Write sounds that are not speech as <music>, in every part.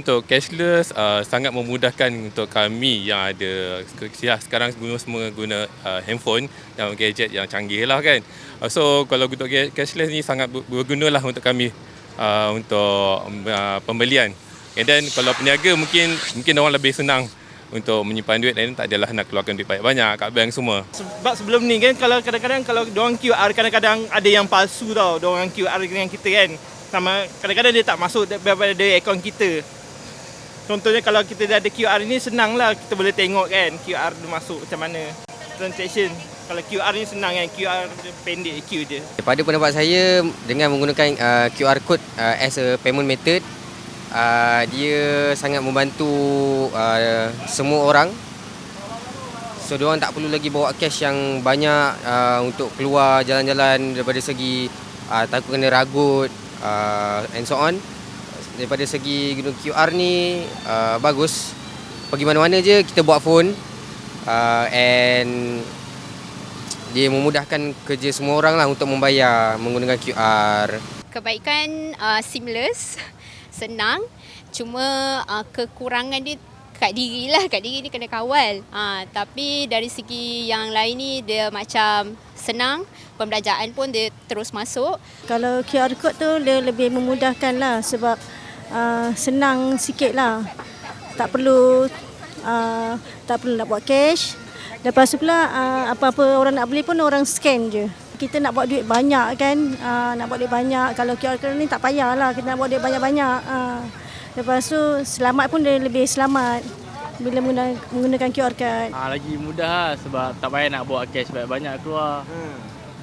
Untuk cashless uh, sangat memudahkan untuk kami yang ada ya, sekarang guna semua guna uh, handphone dan gadget yang canggih lah kan. Uh, so kalau untuk cashless ni sangat ber- berguna lah untuk kami uh, untuk uh, pembelian. And then kalau peniaga mungkin mungkin orang lebih senang untuk menyimpan duit dan tak adalah nak keluarkan duit banyak-banyak kat bank semua. Sebab sebelum ni kan kalau kadang-kadang kalau diorang QR kadang-kadang ada yang palsu tau. Diorang QR dengan kita kan. Sama kadang-kadang dia tak masuk daripada akaun kita. Contohnya kalau kita dah ada QR ni senang lah kita boleh tengok kan QR dia masuk macam mana. Transaction. Kalau QR ni senang kan QR dia pendek Q je. Pada pendapat saya dengan menggunakan uh, QR code uh, as a payment method uh, dia sangat membantu uh, semua orang. So diorang tak perlu lagi bawa cash yang banyak uh, untuk keluar jalan-jalan daripada segi uh, takut kena ragut uh, and so on. Daripada segi guna QR ni uh, bagus. Pergi mana-mana je kita buat phone uh, and dia memudahkan kerja semua orang lah untuk membayar menggunakan QR. kebaikan uh, seamless, <laughs> senang. Cuma uh, kekurangan dia kat diri lah, kat diri ni kena kawal. Uh, tapi dari segi yang lain ni dia macam senang, pembelajaran pun dia terus masuk. Kalau QR code tu dia lebih memudahkan lah sebab uh, senang sikit lah. Tak perlu uh, tak perlu nak buat cash. Lepas tu pula uh, apa-apa orang nak beli pun orang scan je. Kita nak buat duit banyak kan, uh, nak buat duit banyak. Kalau QR code ni tak payah lah, kita nak buat duit banyak-banyak. Uh. Lepas tu selamat pun dia lebih selamat bila menggunakan, menggunakan QR code. Ha, lagi mudah lah sebab tak payah nak bawa cash banyak-banyak keluar.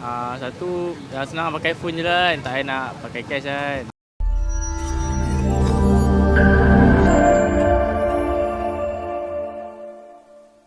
Ha, satu, dah senang pakai phone je lah kan, tak payah nak pakai cash kan.